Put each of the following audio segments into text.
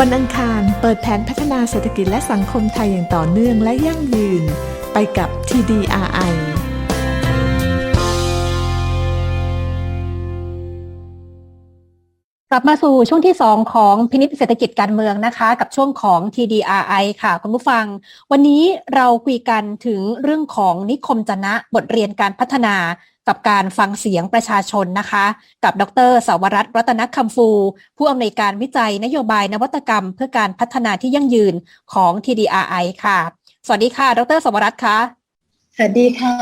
วันอังคารเปิดแผนพัฒนาเศรษฐกิจและสังคมไทยอย่างต่อเนื่องและยั่งยืน ไปกับ TDRI กลับมาสู่ช่วงที่ 2 ของพินิษเศรษฐกิจการเมืองนะคะ กับช่วงของ TDRI ค่ะคุณผู้ฟัง วันนี้เราคุยกันถึงเรื่องของนิคมจนะบทเรียนการพัฒนา กับการฟังเสียงประชาชนนะคะ กับดรสาวรัตน์รัตนคำฟู ผู้อำนวยการวิจัยนโยบายนวัตกรรม เพื่อการพัฒนาที่ยั่งยืนของ TDRI ค่ะ สวัสดีค่ะ ดรสาวรัตน์ค่ะสวัสดีค่ะ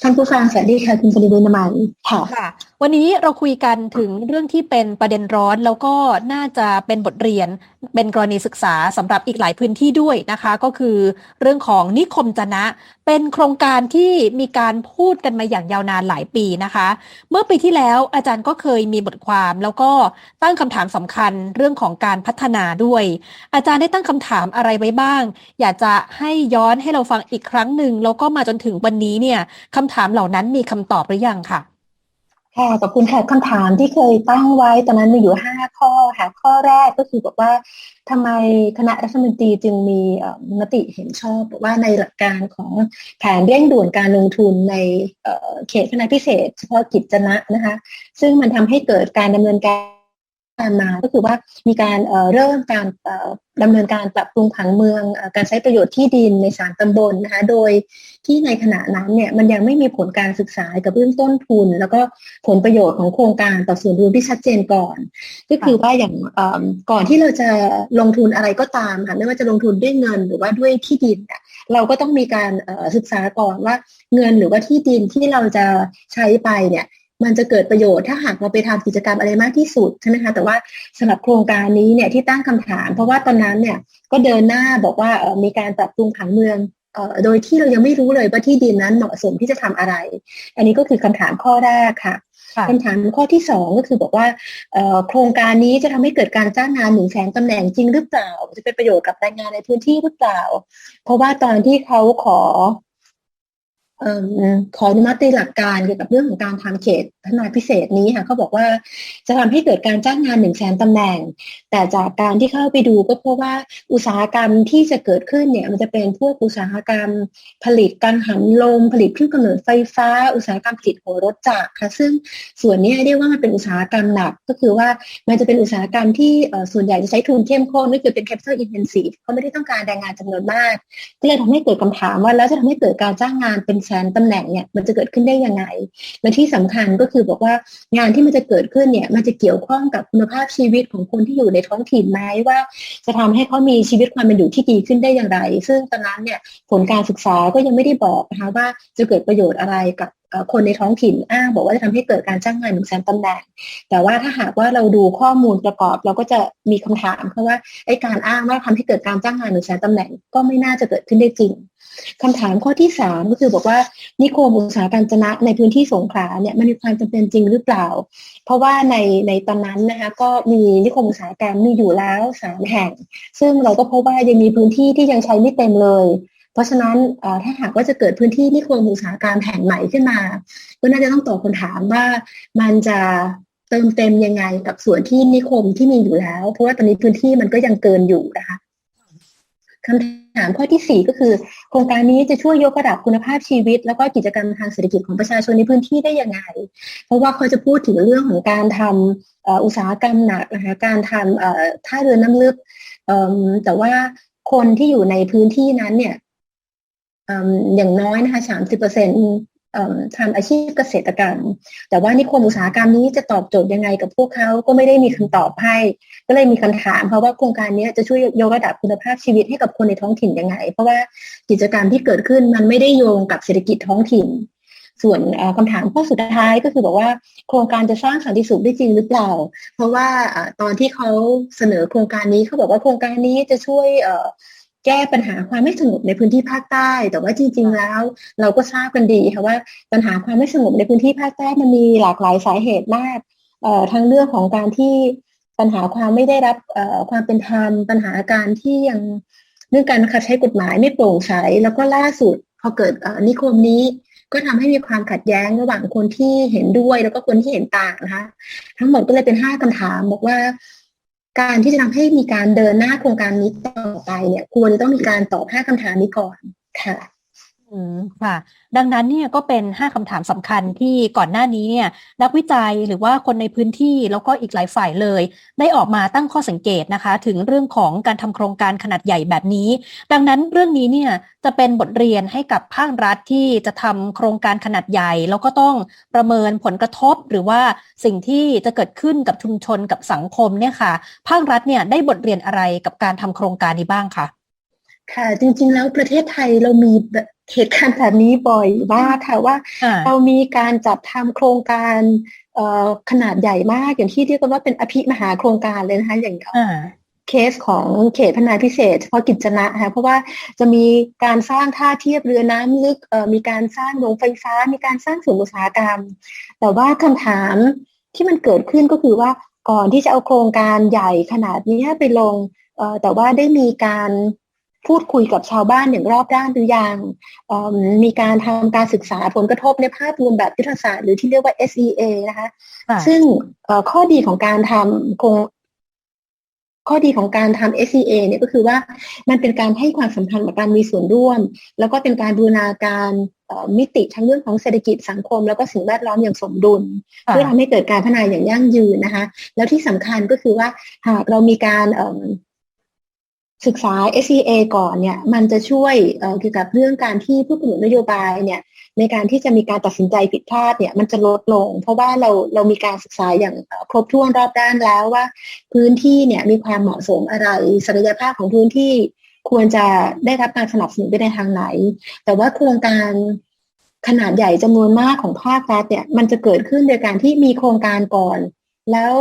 ท่านผู้ฟังสวัสดีค่ะ คุณปริเวณมันค่ะค่ะ วันนี้เราคุยกันถึงเรื่องที่เป็นประเด็นร้อนแล้วก็น่าจะเป็นบทเรียน เป็นกรณีศึกษาสำหรับอีกหลายพื้นที่ด้วยนะคะ ก็คือเรื่องของนิคมจนะ เป็นโครงการที่มีการพูดกันมาอย่างยาวนานหลายปีนะคะ เมื่อปีที่แล้วอาจารย์ก็เคยมีบทความแล้วก็ตั้งคำถามสำคัญเรื่องของการพัฒนาด้วย อาจารย์ได้ตั้งคำถามอะไรไว้บ้าง อยากจะให้ย้อนให้เราฟังอีกครั้งหนึ่งแล้วก็มาจนถึงวันนี้เนี่ยคำถามเหล่านั้นมีคำตอบหรือยังค่ะ ค่ะขอบคุณค่ะคำถามที่เคยตั้งไว้ตอนนั้นมีอยู่ห้าข้อค่ะข้อแรกก็คือบอกว่าทำไมคณะรัฐมนตรีจึงมีมติเห็นชอบว่าในหลักการของแผนเร่งด่วนการลงทุนในเขตพนาพิเศษเฉพาะกิจนะนะคะ ซึ่งมันทำให้เกิดการดำเนินการ ตามมาก็คือว่ามีการเริ่มการดำเนินการปรับปรุงผังเมืองการใช้ประโยชน์ที่ดินในสามตำบลนะคะโดยที่ในขณะนั้นเนี่ยมันยังไม่มีผลการศึกษากับเรื่องต้นทุน แล้วก็ผลประโยชน์ของโครงการต่อส่วนรวมที่ชัดเจนก่อน ก็คือว่าอย่างก่อนที่เราจะลงทุนอะไรก็ตามค่ะไม่ว่าจะลงทุนด้วยเงินหรือว่าด้วยที่ดินเราก็ต้องมีการศึกษาก่อนว่าเงินหรือว่าที่ดินที่เราจะใช้ไปเนี่ย มันจะเกิดประโยชน์ถ้าหากเราไปทำกิจกรรมอะไรมากที่สุดใช่ไหมคะแต่ว่าสำหรับโครงการนี้เนี่ยที่ตั้งคำถาม เพราะว่าตอนนั้นเนี่ยก็เดินหน้าบอกว่ามีการปรับปรุงผังเมืองโดยที่เรายังไม่รู้เลยว่าที่ดินนั้นเหมาะสมที่จะทำอะไร อันนี้ก็คือคำถามข้อแรกค่ะคำถามข้อที่สองก็คือบอกว่าโครงการนี้จะทำให้เกิดการจ้างงานหนึ่งแสนตำแหน่งจริงหรือเปล่า จะเป็นประโยชน์กับแรงงานในพื้นที่หรือเปล่า เพราะว่าตอนที่เขาขอ ขออนุมัติหลักการเกี่ยวกับเรื่องของการทำเขตพัฒนาพิเศษนี้ค่ะเขาบอกว่าจะทำให้เกิดการจ้างงานหนึ่งแสนตำแหน่ง แต่จากการที่เข้าไปดูก็พบว่าอุตสาหกรรมที่จะเกิดขึ้นเนี่ยมันจะเป็นพวกอุตสาหกรรม ผลิตกังหันลม ผลิตเครื่องกำเนิดไฟฟ้า อุตสาหกรรมผลิตหัวรถจักรค่ะซึ่งส่วนนี้เรียกว่ามันเป็นอุตสาหกรรมหนักก็คือว่ามันจะเป็นอุตสาหกรรมที่ส่วนใหญ่จะใช้ทุนเข้มข้นก็คือเป็น capital intensive เขาไม่ได้ต้องการแรงงานจำนวนมากก็เลยทำให้เกิดคำถามว่าแล้วจะทำให้เกิดการจ้างงานเป็นแสนตำแหน่งเนี่ยมันจะเกิดขึ้นได้ยังไงและที่สำคัญก็คือบอกว่างานที่มันจะเกิดขึ้นเนี่ยมันจะเกี่ยวข้องกับคุณภาพชีวิตของคนที่อยู่ในท้องถิ่นไหมว่า จะทำให้เขามีชีวิตความเป็นอยู่ที่ดีขึ้นได้อย่างไร ซึ่งตอนนั้นเนี่ยผลการศึกษาก็ยังไม่ได้บอกนะคะว่าจะเกิดประโยชน์อะไรกับคนในท้องถิ่นอ้างบอกว่าจะทำให้เกิดการจ้างงานหนึ่งแสนตำแหน่ง แต่ว่าถ้าหากว่าเราดูข้อมูลประกอบเราก็จะมีคำถามเพราะว่าไอ้การอ้างว่าทำให้เกิดการจ้างงานหนึ่งแสนตำแหน่งก็ไม่น่าจะเกิดขึ้นได้จริง คำถามข้อที่สามก็คือบอกว่านิคมอุตสาหกรรมจนะในพื้นที่สงขลาเนี่ยมันมีความจำเป็นจริงหรือเปล่า เพราะว่าในในตอนนั้นนะคะก็มีนิคมอุตสาหกรรมมีอยู่แล้วสามแห่ง ซึ่งเราก็พบว่ายังมีพื้นที่ที่ยังใช้ไม่เต็มเลยเพราะฉะนั้นถ้าหากว่าจะเกิดพื้นที่นิคมอุตสาหกรรมแห่งใหม่ขึ้นมา ก็น่าจะต้องตอบคำถามว่ามันจะเติมเต็มยังไงกับส่วนที่นิคมที่มีอยู่แล้ว เพราะว่าตอนนี้พื้นที่มันก็ยังเกินอยู่นะคะคำ ถามข้อที่ 4 ก็คือ โครงการนี้จะช่วยยกระดับคุณภาพชีวิต แล้วก็กิจกรรมทางเศรษฐกิจของประชาชนในพื้นที่ได้ยังไง เพราะว่าเขาจะพูดถึงเรื่องของการทำอุตสาหกรรมหนักนะคะการทำท่าเรือน้ำลึก แต่ว่าคนที่อยู่ในพื้นที่นั้นเนี่ยอย่างน้อยนะคะสามสิบเปอร์เซ็น ทำอาชีพเกษตรกรรม แต่ว่านิคมอุตสาหกรรมนี้จะตอบโจทย์ยังไงกับพวกเขาก็ไม่ได้มีคำตอบให้ ก็เลยมีคำถามเพราะว่าโครงการนี้จะช่วยยกระดับคุณภาพชีวิตให้กับคนในท้องถิ่นยังไง เพราะว่ากิจกรรมที่เกิดขึ้นมันไม่ได้โยงกับเศรษฐกิจท้องถิ่น ส่วนคำถามข้อสุดท้ายก็คือบอกว่าโครงการจะสร้างสันติสุขได้จริงหรือเปล่า เพราะว่าตอนที่เขาเสนอโครงการนี้เขาบอกว่าโครงการนี้จะช่วย แก้ปัญหาความไม่สงบในพื้นที่ภาคใต้ แต่ว่าจริง ๆ แล้ว เราก็ทราบกันดีค่ะว่าปัญหาความไม่สงบในพื้นที่ภาคใต้มันมีหลากหลายสาเหตุมากทั้งเรื่องของการที่ปัญหาความไม่ได้รับความเป็นธรรมปัญหาการที่ยังเรื่องการคัดใช้กฎหมายไม่โปร่งใสแล้วก็ล่าสุดพอเกิดนิคมนี้ก็ทำให้มีความขัดแย้งระหว่างคนที่เห็นด้วยแล้วก็คนที่เห็นต่างนะคะ ทั้งหมดก็เลยเป็นห้าคำถาม บอกว่า การที่จะทำให้มีการเดินหน้าโครงการนี้ต่อไปเนี่ย ควรต้องมีการตอบห้าคำถามนี้ก่อนค่ะ อืมค่ะ ดังนั้นเนี่ยก็เป็น 5คำถามสำคัญที่ก่อนหน้านี้เนี่ยนักวิจัยหรือว่าคนในพื้นที่แล้วก็อีกหลายฝ่ายเลย ได้ออกมาตั้งข้อสังเกตนะคะ ถึงเรื่องของการทำโครงการขนาดใหญ่แบบนี้ ดังนั้นเรื่องนี้เนี่ยจะเป็นบทเรียนให้กับภาครัฐที่จะทำโครงการขนาดใหญ่ แล้วก็ต้องประเมินผลกระทบ หรือว่าสิ่งที่จะเกิดขึ้นกับชุมชนกับสังคมเนี่ยค่ะ ภาครัฐเนี่ยได้บทเรียนอะไรกับการทำโครงการนี้บ้างคะค่ะ จริงๆแล้วประเทศไทยเรามี เหตุการณ์แบบนี้บ่อยมากค่ะว่าอ่าเรามีการจัดทำโครงการเอ่อขนาดใหญ่มากอย่างที่เรียกกันว่าเป็นอภิมหาโครงการเลยนะคะอย่างอ่าเคสของเขตพัฒนาพิเศษเฉพาะกิจนะคะเพราะว่าจะมีการสร้างท่าเทียบเรือน้ำลึกเอ่อมีการสร้างโรงไฟฟ้า มีการสร้างศูนย์อุตสาหกรรม แต่ว่าคำถามที่มันเกิดขึ้นก็คือว่าก่อนที่จะเอาโครงการใหญ่ขนาดนี้ไปลงเอ่อแต่ว่าได้มีการ พูดคุยกับชาวบ้านอย่างรอบด้านหรือยังเอิ่มมีการทำการศึกษาผลกระทบในภาพรวมแบบยุทธศาสตร์หรือที่เรียกว่า SEA นะคะค่ะซึ่งเอ่อข้อดีของการทำโครงข้อดีของการทำ SCA เนี่ยก็คือว่ามันเป็นการให้ความสำคัญกับการมีส่วนร่วม แล้วก็เป็นการบูรณาการเอ่อมิติทั้งเรื่องของเศรษฐกิจสังคม แล้วก็สิ่งแวดล้อมอย่างสมดุลค่ะเพื่อทำให้เกิดการพัฒนาอย่างยั่งยืนนะคะ แล้วที่สำคัญก็คือว่าหากเรามีการเอิ่ม ศึกษา SCA ก่อนเนี่ยมันจะช่วยเกี่ยวกับเรื่องการที่ผู้กำหนดนโยบายเนี่ยในการที่จะมีการตัดสินใจผิดพลาดเนี่ยมันจะลดลง เพราะว่าเราเรามีการศึกษาอย่างครบถ้วนรอบด้านแล้วว่า พื้นที่เนี่ยมีความเหมาะสมอะไรศักยภาพของพื้นที่ควรจะได้รับการสนับสนุนไปในทางไหน แต่ว่าโครงการขนาดใหญ่จำนวนมากของภาครัฐเนี่ยมันจะเกิดขึ้นโดยการที่มีโครงการก่อน แล้ว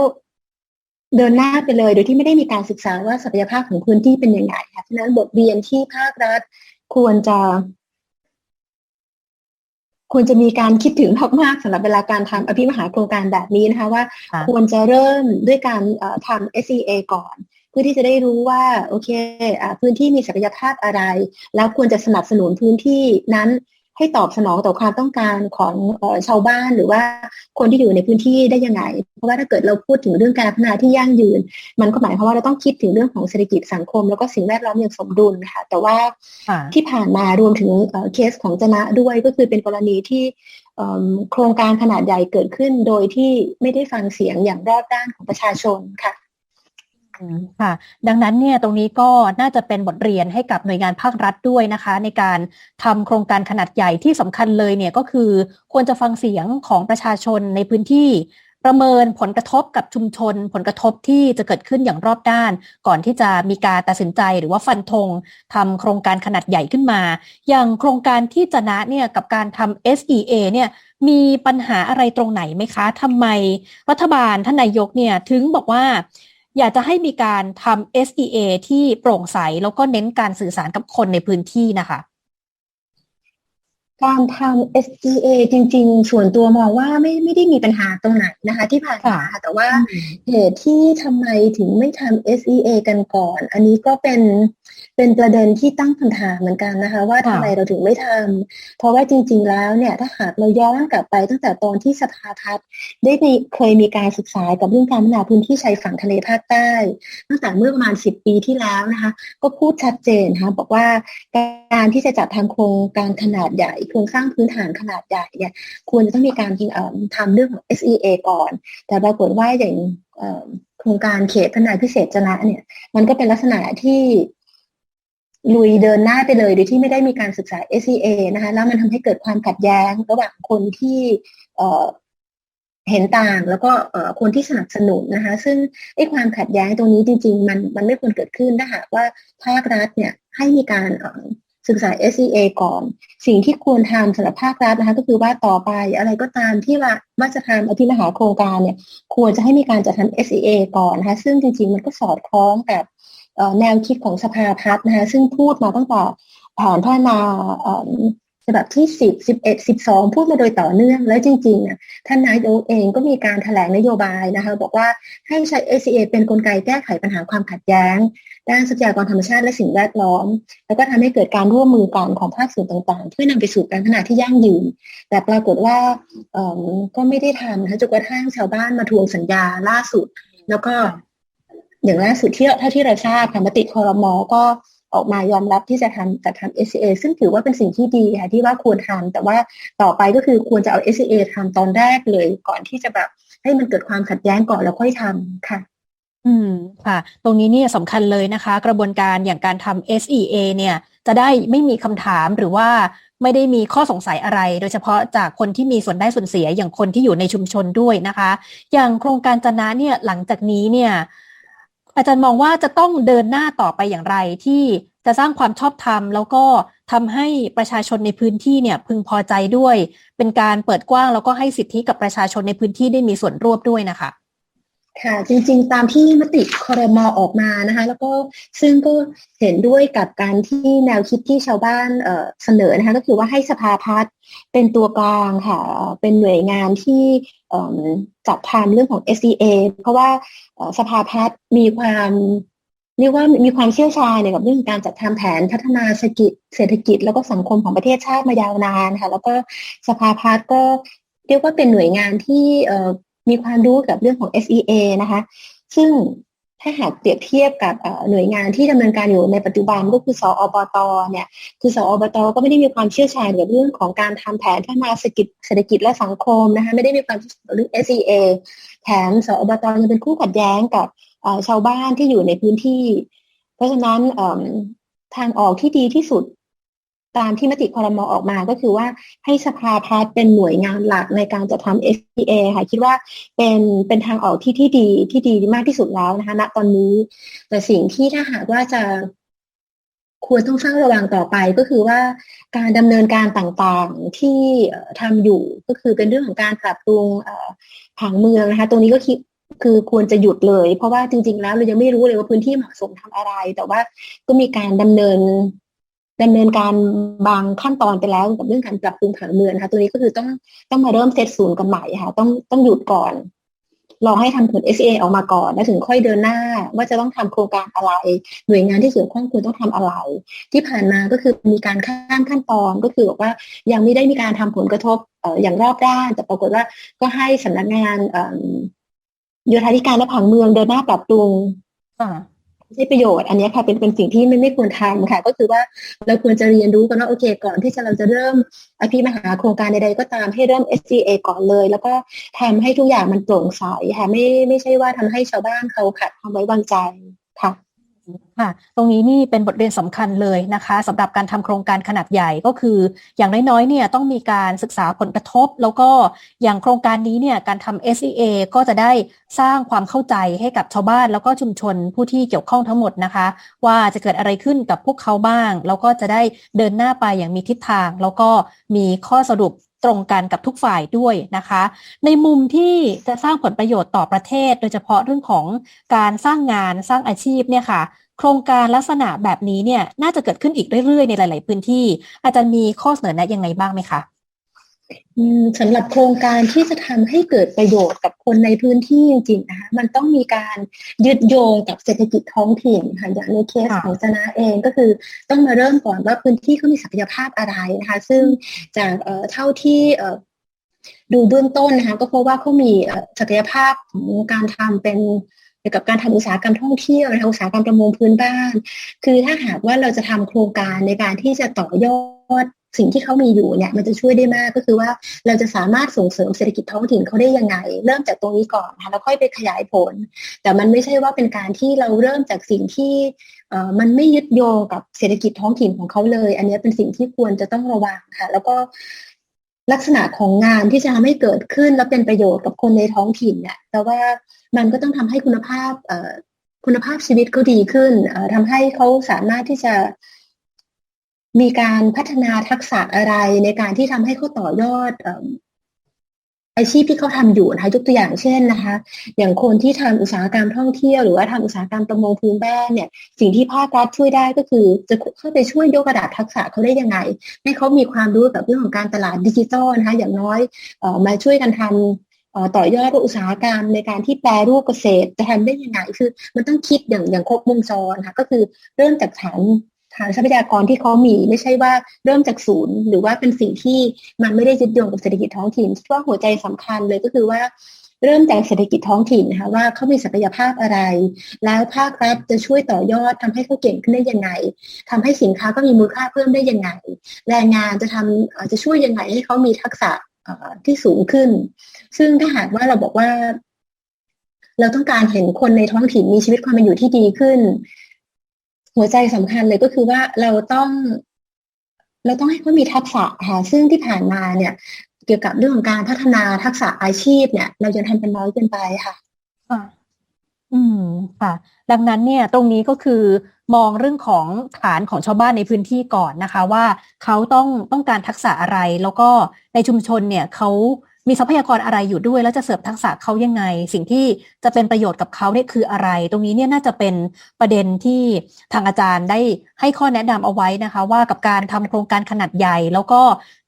เดินหน้าไปเลยโดยที่ไม่ได้มีการศึกษาว่าศักยภาพของพื้นที่เป็นยังไงค่ะฉะนั้นบทเรียนที่ภาครัฐควรจะ ควรจะมีการคิดถึงมากๆสำหรับเวลาการทำอภิมหาโครงการแบบนี้นะคะ ว่าค่ะควรจะเริ่มด้วยการเอ่อทำ SEA ก่อน เพื่อที่จะได้รู้ว่า โอเคอ่าพื้นที่มีศักยภาพอะไร แล้วควรจะสนับสนุนพื้นที่นั้น ให้ตอบสนองต่อความต้องการของเอ่อชาวบ้านหรือว่าคนที่อยู่ในพื้นที่ได้ยังไง เพราะว่าถ้าเกิดเราพูดถึงเรื่องการพัฒนาที่ยั่งยืน มันก็หมายความว่าเราต้องคิดถึงเรื่องของเศรษฐกิจสังคม แล้วก็สิ่งแวดล้อมอย่างสมดุลนะคะแต่ว่าค่ะที่ผ่านมารวมถึงเอ่อเคสของจนะด้วยก็คือเป็นกรณีที่เอิ่มโครงการขนาดใหญ่เกิดขึ้นโดยที่ไม่ได้ฟังเสียงอย่างรอบด้านของประชาชนค่ะอืม ค่ะ ดังนั้นเนี่ยตรงนี้ก็น่าจะเป็นบทเรียนให้กับหน่วยงานภาครัฐด้วยนะคะ ในการทำโครงการขนาดใหญ่ที่สำคัญเลยเนี่ยก็คือควรจะฟังเสียงของประชาชนในพื้นที่ประเมินผลกระทบกับชุมชน ผลกระทบที่จะเกิดขึ้นอย่างรอบด้าน ก่อนที่จะมีการตัดสินใจหรือว่าฟันธงทำโครงการขนาดใหญ่ขึ้นมา อย่างโครงการที่จะนะเนี่ยกับการทำ SEA เนี่ยมีปัญหาอะไรตรงไหนไหมคะทำไมรัฐบาลท่านนายกเนี่ยถึงบอกว่า อยากจะให้มีการทำ SEA ที่โปร่งใส แล้วก็เน้นการสื่อสารกับคนในพื้นที่นะคะ การทำ SGA จริง ๆ ส่วนตัวมองว่าไม่ไม่ได้มีปัญหาตรงไหนนะคะ ที่ผ่านมาค่ะแต่ว่าเหตุที่ทำไมถึงไม่ทำ SEA กันก่อน อันนี้ก็เป็นเป็นประเด็นที่ตั้งคำถามเหมือนกันนะคะ ว่าค่ะทำไมเราถึงไม่ทำเพราะว่าจริง ๆ แล้วเนี่ยถ้าหากเราย้อนกลับไปตั้งแต่ตอนที่สภาทัศน์ได้มีเคยมีการศึกษากับเรื่องการพัฒนาพื้นที่ชายฝั่งทะเลภาคใต้ ตั้งแต่เมื่อประมาณ 10 ปีที่แล้วนะคะ ก็พูดชัดเจนนะคะบอกว่าการที่จะจัดทำโครงการขนาดใหญ่โครงสร้างพื้นฐานขนาดใหญ่เนี่ยควรจะต้องมีการทำเรื่องของ SEA ก่อน แต่ปรากฏว่าอย่างโครงการเขตพัฒนาพิเศษจนะเนี่ย มันก็เป็นลักษณะที่ลุยเดินหน้าไปเลยโดยที่ไม่ได้มีการศึกษา SEA นะคะแล้วมันทำให้เกิดความขัดแย้งระหว่างคนที่เเห็นต่างแล้วก็คนที่สนับสนุนนะคะ ซึ่งไอ้ความขัดแย้งตรงนี้จริง ๆ มันมันไม่ควรเกิดขึ้นถ้าหากว่าภาครัฐเนี่ยให้มีการ ศึกษา SEA ก่อน สิ่งที่ควรทำสำหรับภาครัฐนะคะ ก็คือว่าต่อไปอะไรก็ตามที่ว่าว่าจะทำอภิมหาโครงการเนี่ย ควรจะให้มีการจัดทำ SEA ก่อนนะคะซึ่งจริงๆมันก็สอดคล้องกับแนวคิดของสภาพัฒน์นะคะซึ่งพูดมาตั้งแต่แผนพัฒนา เอ่อฉบับที่10 11 12พูดมาโดยต่อเนื่องแล้วจริงๆน่ะท่านนายกเองก็มีการแถลงนโยบายนะคะ บอกว่าให้ใช้ SEA เป็นกลไกแก้ไขปัญหาความขัดแย้ง ด้านทรัพยากรธรรมชาติและสิ่งแวดล้อม แล้วก็ทำให้เกิดการร่วมมือกันของภาคส่วนต่างๆ เพื่อนำไปสู่การพัฒนาที่ยั่งยืน แต่ปรากฏว่าเออก็ไม่ได้ทำนะคะจนกระทั่งชาวบ้านมาทวงสัญญาล่าสุด แล้วก็อย่างล่าสุดที่เท่าที่เราทราบค่ะมติคอรมอก็ ออกมายอมรับที่จะทำจัดทำ SCA ซึ่งถือว่าเป็นสิ่งที่ดีค่ะที่ว่าควรทำแต่ว่าต่อไปก็คือควรจะเอา SCA ทำตอนแรกเลย ก่อนที่จะแบบให้มันเกิดความขัดแย้งก่อนแล้วค่อยทำค่ะอืมค่ะ ตรงนี้เนี่ยสำคัญเลยนะคะ กระบวนการอย่างการทำ SEA เนี่ย จะได้ไม่มีคำถามหรือว่าไม่ได้มีข้อสงสัยอะไร โดยเฉพาะจากคนที่มีส่วนได้ส่วนเสียอย่างคนที่อยู่ในชุมชนด้วยนะคะ อย่างโครงการจนะเนี่ยหลังจากนี้เนี่ย อาจารย์มองว่าจะต้องเดินหน้าต่อไปอย่างไรที่จะสร้างความชอบธรรม แล้วก็ทำให้ประชาชนในพื้นที่เนี่ยพึงพอใจด้วย เป็นการเปิดกว้างแล้วก็ให้สิทธิกับประชาชนในพื้นที่ได้มีส่วนร่วมด้วยนะคะค่ะจริงๆ ตามที่มติคอรมอออกมานะคะแล้วก็ซึ่งก็เห็นด้วยกับการที่แนวคิดที่ชาวบ้านเเสนอนะคะก็คือว่าให้สภาพัฒน์เป็นตัวกลางค่ะเป็นหน่วยงานที่ จัดทำเรื่องของ SCA เพราะว่าสภาพัฒน์มีความเรียกว่ามีความเชี่ยวชาญในกับเรื่องการจัดทำแผนพัฒนาเศรษฐกิจเศรษฐกิจ แล้วก็สังคมของประเทศชาติมายาวนานค่ะแล้วก็สภาพัฒน์ก็เรียกว่าเป็นหน่วยงานที่มีความรู้กับเรื่องของ SEA นะคะ ซึ่ง ถ้าหากเปรียบเทียบกับหน่วยงานที่ดำเนินการอยู่ในปัจจุบันก็คือสอบตเนี่ยคือสอบตก็ไม่ได้มีความเชี่ยวชาญกับเรื่องของการทำแผนพัฒนาเศรษฐกิจเศรษฐกิจและสังคมนะคะไม่ได้มีความเชี่ยวชาญเรื่อง SEA แถมสอบตยังเป็นคู่ขัดแย้งกับชาวบ้านที่อยู่ในพื้นที่ เพราะฉะนั้นทางออกที่ดีที่สุด ตามที่มติคอรมอออกมาก็คือว่าให้สภาพัฒน์เป็นหน่วยงานหลักในการจะทำ SPA ค่ะคิดว่าเป็นเป็นทางออกที่ที่ดีที่ดีมากที่สุดแล้วนะคะณตอนนี้ แต่สิ่งที่ถ้าหากว่าจะควรต้องเฝ้าระวังต่อไปก็คือว่าการดำเนินการต่างๆที่ทำอยู่ก็คือเป็นเรื่องของการปรับปรุงผังเมืองนะคะ ตรงนี้ก็คิดคือควรจะหยุดเลย เพราะว่าจริง ๆ แล้วเรายังไม่รู้เลยว่าพื้นที่เหมาะสมทำอะไร แต่ว่าก็มีการดำเนิน ดำเนินการบางขั้นตอนไปแล้วกับเรื่องการปรับปรุงผังเมืองนะคะตัวนี้ก็คือต้องต้องมาเริ่มเซตศูนย์กันใหม่ค่ะ ต้องต้องหยุดก่อนรอให้ทำผล SA ออกมาก่อน แล้วถึงค่อยเดินหน้า ว่าจะต้องทำโครงการอะไร หน่วยงานที่เกี่ยวข้องควรต้องทำอะไร ที่ผ่านมาก็คือมีการข้ามขั้นตอนก็คือบอกว่ายังไม่ได้มีการทำผลกระทบอย่างรอบด้าน แต่ปรากฏว่าก็ให้สำนักงานโยธาธิการและผังเมืองเดินหน้าปรับปรุง ใช้ประโยชน์อันนี้ค่ะเป็นเป็นสิ่งที่ไม่ไม่ควรทำค่ะ ก็คือว่าเราควรจะเรียนรู้กันว่าโอเค ก่อนที่จะเราจะเริ่มอภิมหาโครงการใดๆก็ตามให้เริ่ม SGA ก่อนเลย แล้วก็ทำให้ทุกอย่างมันโปร่งใสค่ะไม่ไม่ใช่ว่าทำให้ชาวบ้านเขาขาดความไว้วางใจค่ะ ค่ะตรงนี้นี่เป็นบทเรียนสำคัญเลยนะคะสำหรับการทำโครงการขนาดใหญ่ก็คือ อย่างน้อยๆเนี่ยต้องมีการศึกษาผลกระทบ แล้วก็อย่างโครงการนี้เนี่ยการทำ SEA ก็จะได้สร้างความเข้าใจให้กับชาวบ้าน แล้วก็ชุมชนผู้ที่เกี่ยวข้องทั้งหมดนะคะ ว่าจะเกิดอะไรขึ้นกับพวกเขาบ้าง แล้วก็จะได้เดินหน้าไปอย่างมีทิศทาง แล้วก็มีข้อสรุป ตรงกันกับทุกฝ่ายด้วยนะคะ ในมุมที่จะสร้างผลประโยชน์ต่อประเทศ โดยเฉพาะเรื่องของการสร้างงานสร้างอาชีพเนี่ยค่ะ โครงการลักษณะแบบนี้เนี่ยน่าจะเกิดขึ้นอีกเรื่อยๆ ในหลาย ๆ พื้นที่ อาจารย์มีข้อเสนอแนะยังไงบ้างไหมคะ สำหรับโครงการที่จะทำให้เกิดประโยชน์กับคนในพื้นที่จริงๆนะคะมันต้องมีการยึดโยงกับเศรษฐกิจท้องถิ่นค่ะอย่างในเคสของชนะเองก็คือต้องมาเริ่มก่อนว่าพื้นที่เขามีศักยภาพอะไรนะคะซึ่งจากเท่าที่ดูเบื้องต้นนะคะก็เพราะว่าเขามีศักยภาพของการทำเป็นเกี่ยวกับการทำอุตสาหกรรมท่องเที่ยวนะคะอุตสาหกรรมประมงพื้นบ้าน คือถ้าหากว่าเราจะทำโครงการในการที่จะต่อยอด สิ่งที่เขามีอยู่เนี่ยมันจะช่วยได้มากก็คือว่าเราจะสามารถส่งเสริมเศรษฐกิจท้องถิ่นเขาได้ยังไง เริ่มจากตรงนี้ก่อนนะแล้วค่อยไปขยายผล แต่มันไม่ใช่ว่าเป็นการที่เราเริ่มจากสิ่งที่มันไม่ยึดโยงกับเศรษฐกิจท้องถิ่นของเขาเลย อันนี้เป็นสิ่งที่ควรจะต้องระวังค่ะ แล้วก็ลักษณะของงานที่จะทำให้เกิดขึ้นและเป็นประโยชน์กับคนในท้องถิ่นเนี่ยแต่ว่ามันก็ต้องทำให้คุณภาพคุณภาพชีวิตเขาดีขึ้นทำให้เขาสามารถที่จะ มีการพัฒนาทักษะอะไรในการที่ทำให้เขาต่อยอดอาชีพที่เขาทำอยู่นะคะยกตัวอย่างเช่นนะคะ อย่างคนที่ทำอุตสาหกรรมท่องเที่ยวหรือว่าทำอุตสาหกรรมประมงพื้นบ้านเนี่ย สิ่งที่ภาครัฐช่วยได้ก็คือ จะเข้าไปช่วยยกระดับทักษะเขาได้ยังไง ให้เขามีความรู้กับเรื่องของการตลาดดิจิทัลนะคะ อย่างน้อยออมาช่วยกันทำต่อยอดอุตสาหกรรมในการที่แปรรูปเกษตรจะทำได้ยังไงคือ มันต้องคิดอย่างอย่างครบวงจรค่ะก็คือเริ่มจากฐาน ฐานทรัพยากรที่เขามีไม่ใช่ว่าเริ่มจากศูนย์ หรือว่าเป็นสิ่งที่มันไม่ได้ยึดโยงกับเศรษฐกิจท้องถิ่นว่าหัวใจสำคัญเลยก็คือว่าเริ่มจากเศรษฐกิจท้องถิ่นนะคะว่าเขามีศักยภาพอะไร แล้วภาครัฐจะช่วยต่อยอดทำให้เขาเก่งขึ้นได้ยังไงทำให้สินค้าก็มีมูลค่าเพิ่มได้ยังไง แรงงานจะทำจะช่วยยังไงให้เขามีทักษะที่สูงขึ้น ซึ่งถ้าหากว่าเราบอกว่า เราต้องการเห็นคนในท้องถิ่นมีชีวิตความเป็นอยู่ที่ดีขึ้น หัวใจสำคัญเลยก็คือว่าเราต้องเราต้องให้เขามีทักษะค่ะซึ่งที่ผ่านมาเนี่ย เกี่ยวกับเรื่องของการพัฒนาทักษะอาชีพเนี่ย เรายังทำเป็นน้อยเกินไปค่ะค่ะ อืมค่ะ ดังนั้นเนี่ย ตรงนี้ก็คือมองเรื่องของฐานของชาวบ้านในพื้นที่ก่อนนะคะ ว่าเขาต้องต้องการทักษะอะไร แล้วก็ในชุมชนเนี่ยเขา มีทรัพยากรอะไรอยู่ด้วย แล้วจะเสริมทักษะเขายังไง สิ่งที่จะเป็นประโยชน์กับเขาเนี่ยคืออะไร ตรงนี้เนี่ยน่าจะเป็นประเด็นที่ทางอาจารย์ได้ให้ข้อแนะนำเอาไว้นะคะ ว่ากับการทำโครงการขนาดใหญ่ แล้วก็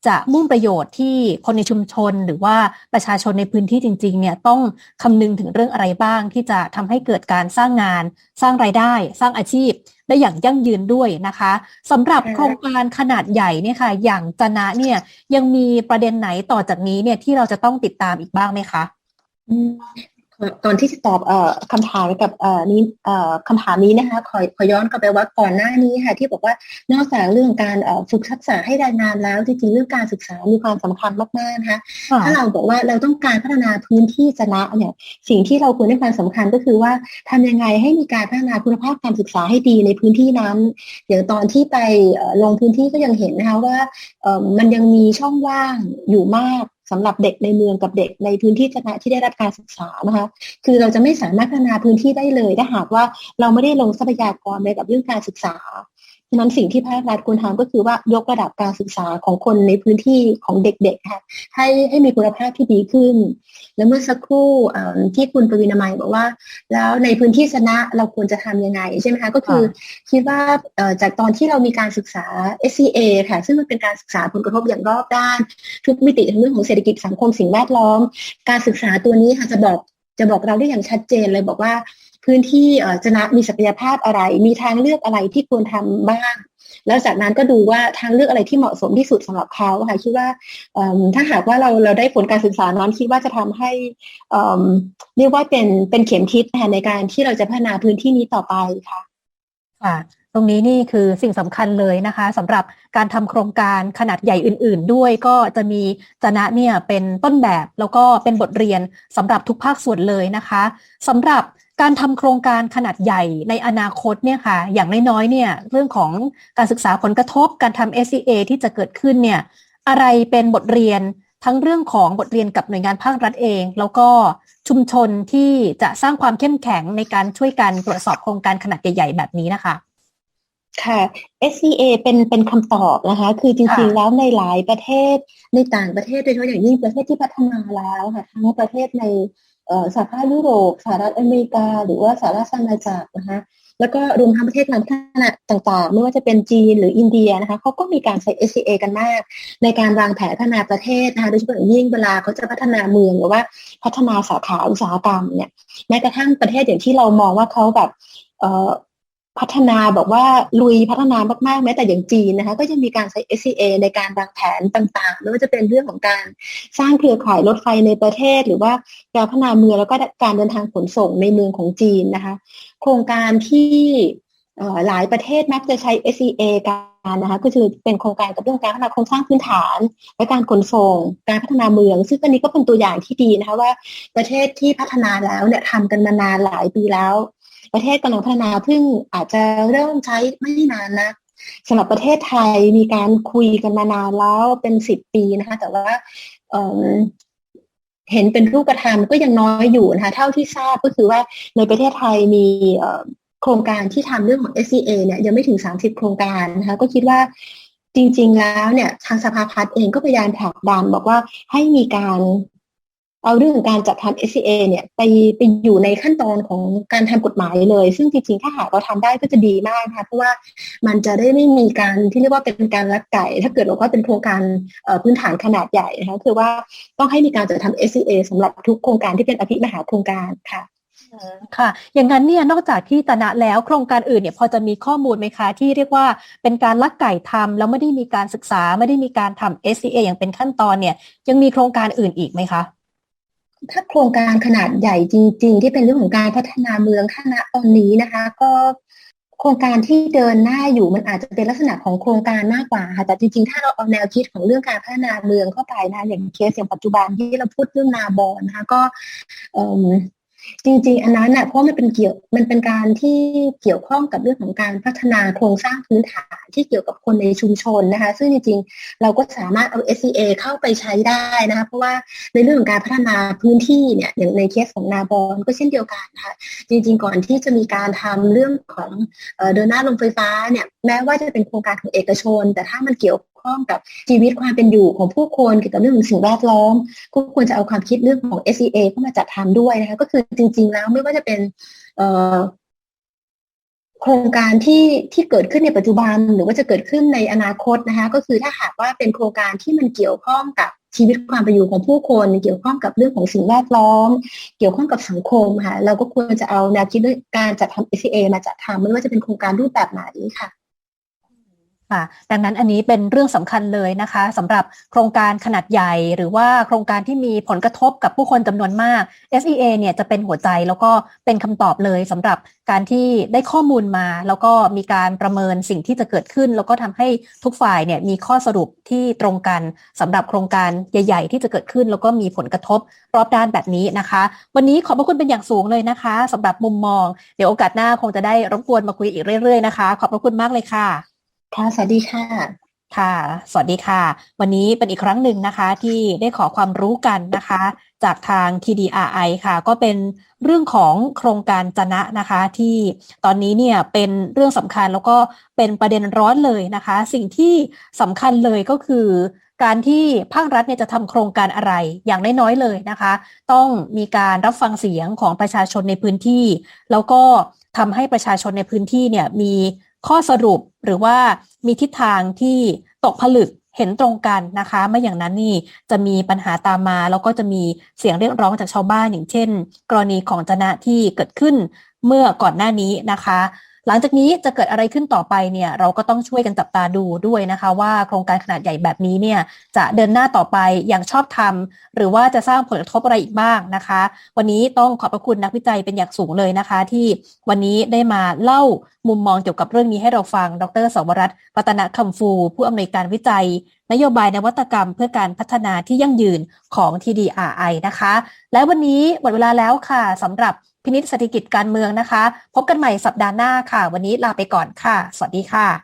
จะมุ่งประโยชน์ที่คนในชุมชน หรือว่าประชาชนในพื้นที่จริงๆเนี่ยต้องคำนึงถึงเรื่องอะไรบ้าง ที่จะทำให้เกิดการสร้างงาน สร้างรายได้ สร้างอาชีพ ได้อย่างยั่งยืนด้วยนะคะสำหรับโครงการขนาดใหญ่เนี่ยค่ะอย่างจนะเนี่ยยังมีประเด็นไหนต่อจากนี้เนี่ยที่เราจะต้องติดตามอีกบ้างไหมคะ อืมก่อนก่อนที่จะตอบเอ่อคำถามกับเอ่อนี้เอ่อคำถามนี้นะคะขอขอย้อนกลับไปว่าก่อนหน้านี้ค่ะที่บอกว่านอกจากเรื่องการเอ่อฝึกทักษะให้แรงงานแล้วจริงๆเรื่องการศึกษามีความสำคัญมากๆนะคะถ้าเราบอกว่าเราต้องการพัฒนาพื้นที่ชนะเนี่ยสิ่งที่เราควรให้ความสำคัญก็คือว่าทำยังไงให้มีการพัฒนาคุณภาพการศึกษาให้ดีในพื้นที่นั้น อย่างตอนที่ไปเอ่อลงพื้นที่ก็ยังเห็นนะคะว่าเอ่อมันยังมีช่องว่างอยู่มาก สำหรับเด็กในเมืองกับเด็กในพื้นที่ชนะที่ได้รับการศึกษานะคะ คือเราจะไม่สามารถพัฒนาพื้นที่ได้เลยถ้าหากว่าเราไม่ได้ลงทรัพยากรในกับเรื่องการศึกษา นั้นสิ่งที่ภาครัฐควรทำก็คือว่ายกระดับการศึกษาของคนในพื้นที่ของเด็กๆค่ะให้ให้มีคุณภาพที่ดีขึ้น แล้วเมื่อสักครู่เอ่อที่คุณปวีณามัยบอกว่า แล้วในพื้นที่ชนะเราควรจะทำยังไงใช่ไหมคะก็คือคิดว่าเอ่อจากตอนที่เรามีการศึกษา SCA ค่ะซึ่งมันเป็นการศึกษาผลกระทบอย่างรอบด้าน ทุกมิติทั้งเรื่องของเศรษฐกิจสังคมสิ่งแวดล้อม การศึกษาตัวนี้ค่ะจะบอกจะบอกเราได้อย่างชัดเจนเลยบอกว่า พื้นที่เอ่อจะนะมีศักยภาพอะไร มีทางเลือกอะไรที่ควรทำบ้าง แล้วจากนั้นก็ดูว่าทางเลือกอะไรที่เหมาะสมที่สุดสำหรับเขาค่ะคิดว่าเอิ่มถ้าหากว่าเราเราได้ผลการศึกษานั้นคิดว่าจะทำให้เอิ่มเรียกว่าเป็นเป็นเข็มทิศนะคะในการที่เราจะพัฒนาพื้นที่นี้ต่อไปค่ะค่ะตรงนี้นี่คือสิ่งสำคัญเลยนะคะสำหรับการทำโครงการขนาดใหญ่อื่น ๆ ด้วยก็จะมีจนะเนี่ยเป็นต้นแบบแล้วก็เป็นบทเรียนสำหรับทุกภาคส่วนเลยนะคะสำหรับ การทำโครงการขนาดใหญ่ในอนาคตเนี่ยค่ะ อย่างน้อยๆเนี่ย เรื่องของการศึกษาผลกระทบการทำ SCA ที่จะเกิดขึ้นเนี่ย อะไรเป็นบทเรียนทั้งเรื่องของบทเรียนกับหน่วยงานภาครัฐเอง แล้วก็ชุมชนที่จะสร้างความเข้มแข็งในการช่วยกันตรวจสอบโครงการขนาดใหญ่ ๆ แบบนี้นะคะค่ะ SCA เป็นเป็นคำตอบนะคะ คือจริงค่ะๆแล้วในหลายประเทศในต่างประเทศโดยเฉพาะอย่างยิ่งประเทศที่พัฒนาแล้วค่ะทั้งประเทศในเอ่อ สหภาพยุโรปสหรัฐอเมริกา หรือว่าสหราชอาณาจักรนะคะแล้วก็รวมทั้งประเทศการพัฒนาต่างๆ ไม่ว่าจะเป็นจีนหรืออินเดียนะคะเขาก็มีการใช้ SCA กันมาก ในการวางแผนพัฒนาประเทศนะคะโดยเฉพาะอย่างยิ่งเวลาเขาจะพัฒนาเมืองหรือว่าพัฒนาสาขาอุตสาหกรรมเนี่ยแม้กระทั่งประเทศอย่างที่เรามองว่าเขาแบบ พัฒนาบอกว่าลุยพัฒนามากๆแม้แต่อย่างจีนนะคะก็ยังมีการใช้ SCA ในการวางแผนต่างๆไม่ว่าจะเป็นเรื่องของการสร้างเครือข่ายรถไฟในประเทศ หรือว่าการพัฒนาเมืองแล้วก็การเดินทางขนส่งในเมืองของจีนนะคะ โครงการที่หลายประเทศมักจะใช้ SCA กันนะคะก็คือเป็นโครงการกับเรื่องการพัฒนาโครงสร้างพื้นฐาน และการขนส่ง การพัฒนาเมือง ซึ่งอันนี้ก็เป็นตัวอย่างที่ดีนะคะว่าประเทศที่พัฒนาแล้วเนี่ยทำกันมานานหลายปีแล้ว ประเทศกำลังพัฒนาเพิ่งอาจจะเริ่มใช้ไม่นานนะสำหรับประเทศไทยมีการคุยกันมานานแล้วเป็นสิบปีนะคะ แต่ว่าเเห็นเป็นรูปธรรมก็ยังน้อยอยู่นะคะ เท่าที่ทราบก็คือว่าในประเทศไทยมีโครงการที่ทำเรื่องของ SCA เนี่ยยังไม่ถึง 30 โครงการนะคะ ก็คิดว่าจริง ๆ แล้วเนี่ยทางสภาพัฒน์เองก็พยายามผลักดันบอกว่าให้มีการ เอาเรื่องของการจัดทำ SCA เนี่ยไปไปอยู่ในขั้นตอนของการทำกฎหมายเลย ซึ่งจริงๆ ถ้าหากเราทำได้ก็จะดีมากนะคะเพราะว่ามันจะได้ไม่มีการที่เรียกว่าเป็นการลักไก่ ถ้าเกิดบอกว่าเป็นโครงการพื้นฐานขนาดใหญ่นะคะคือว่าต้องให้มีการจัดทำ SCA สำหรับทุกโครงการที่เป็นอภิมหาโครงการค่ะค่ะ อย่างนั้นเนี่ยนอกจากที่ตนะแล้วโครงการอื่นเนี่ยพอจะมีข้อมูลไหมคะ ที่เรียกว่าเป็นการลักไก่ทำแล้วไม่ได้มีการศึกษาไม่ได้มีการทำ SCA อย่างเป็นขั้นตอนเนี่ยยังมีโครงการอื่นอีกไหมคะ ถ้าโครงการขนาดใหญ่จริง ๆ ที่เป็นเรื่องของการพัฒนาเมืองขณะตอนนี้นะคะ ก็โครงการที่เดินหน้าอยู่มันอาจจะเป็นลักษณะของโครงการมากกว่าค่ะแต่จริงๆ ถ้าเราเอาแนวคิดของเรื่องการพัฒนาเมืองเข้าไปนะอย่างเคสอย่างปัจจุบันที่เราพูดเรื่องนาบอนนะคะก็เออ จริงๆ อันนั้นน่ะเพราะมันเป็นเกี่ยวมันเป็นการที่เกี่ยวข้องกับเรื่องของการพัฒนาโครงสร้างพื้นฐานที่เกี่ยวกับคนในชุมชนนะคะ ซึ่งจริงๆ เราก็สามารถเอา SCA เข้าไปใช้ได้นะคะ เพราะว่าในเรื่องของการพัฒนาพื้นที่เนี่ยอย่างในเคสของนาบอนก็เช่นเดียวกันนะคะจริงๆ ก่อนที่จะมีการทำเรื่องของเอเดินหน้าลงไฟฟ้าเนี่ยแม้ว่าจะเป็นโครงการของเอกชน แต่ถ้ามันเกี่ยว ข้องกับชีวิตความเป็นอยู่ของผู้คนเกี่ยวกับเรื่องของสิ่งแวดล้อมก็ควรจะเอาความคิดเรื่องของ SCA เข้ามาจัดทำด้วยนะคะก็คือจริง ๆ แล้วไม่ว่าจะเป็นโครงการที่ที่เกิดขึ้นในปัจจุบันหรือว่าจะเกิดขึ้นในอนาคตนะคะ ก็คือถ้าหากว่าเป็นโครงการที่มันเกี่ยวข้องกับชีวิตความเป็นอยู่ของผู้คน เกี่ยวข้องกับเรื่องของสิ่งแวดล้อม เกี่ยวข้องกับสังคมค่ะเราก็ควรจะเอาแนวคิดเรื่องการจัดทำ SCA มาจัดทำไม่ว่าจะเป็นโครงการรูปแบบไหนค่ะ ค่ะดังนั้นอันนี้เป็นเรื่องสำคัญเลยนะคะสำหรับโครงการขนาดใหญ่ หรือว่าโครงการที่มีผลกระทบกับผู้คนจำนวนมาก SEA เนี่ยจะเป็นหัวใจแล้วก็เป็นคำตอบเลยสำหรับการที่ได้ข้อมูลมา แล้วก็มีการประเมินสิ่งที่จะเกิดขึ้น แล้วก็ทำให้ทุกฝ่ายเนี่ยมีข้อสรุปที่ตรงกันสำหรับโครงการใหญ่ ๆ ที่จะเกิดขึ้น แล้วก็มีผลกระทบรอบด้านแบบนี้นะคะ วันนี้ขอบพระคุณเป็นอย่างสูงเลยนะคะสำหรับมุมมอง เดี๋ยวโอกาสหน้าคงจะได้รบกวนมาคุยอีกเรื่อยๆนะคะ ขอบพระคุณมากเลยค่ะ ค่ะ สวัสดีค่ะ ค่ะ สวัสดีค่ะ วันนี้เป็นอีกครั้งหนึ่งนะคะ ที่ได้ขอความรู้กันนะคะ จากทาง TDRI ค่ะ ก็เป็นเรื่องของโครงการจนะนะคะ ที่ตอนนี้เนี่ยเป็นเรื่องสำคัญแล้วก็เป็นประเด็นร้อนเลยนะคะ สิ่งที่สำคัญเลยก็คือการที่ภาครัฐเนี่ยจะทำโครงการอะไรอย่างน้อยๆเลยนะคะ ต้องมีการรับฟังเสียงของประชาชนในพื้นที่ แล้วก็ทำให้ประชาชนในพื้นที่เนี่ยมี ข้อสรุปหรือว่ามีทิศทางที่ตกผลึกเห็นตรงกันนะคะ ไม่อย่างนั้นนี่จะมีปัญหาตามมา แล้วก็จะมีเสียงเรียกร้องจากชาวบ้านอย่างเช่น กรณีของจนะที่เกิดขึ้นเมื่อก่อนหน้านี้นะคะ หลังจากนี้จะเกิดอะไรขึ้นต่อไปเนี่ยเราก็ต้องช่วยกันจับตาดูด้วยนะคะ ว่าโครงการขนาดใหญ่แบบนี้เนี่ยจะเดินหน้าต่อไปอย่างชอบธรรม หรือว่าจะสร้างผลกระทบอะไรอีกบ้างนะคะ วันนี้ต้องขอบพระคุณนักวิจัยเป็นอย่างสูงเลยนะคะ ที่วันนี้ได้มาเล่ามุมมองเกี่ยวกับเรื่องนี้ให้เราฟัง ดรสวรัตน์รัตนคำฟู ผู้อำนวยการวิจัย นโยบายนวัตกรรมเพื่อการพัฒนาที่ยั่งยืนของ TDRI นะคะ และวันนี้หมดเวลาแล้วค่ะสำหรับ พินิจเศรษฐกิจการเมืองนะคะ พบกันใหม่สัปดาห์หน้าค่ะ วันนี้ลาไปก่อนค่ะ สวัสดีค่ะ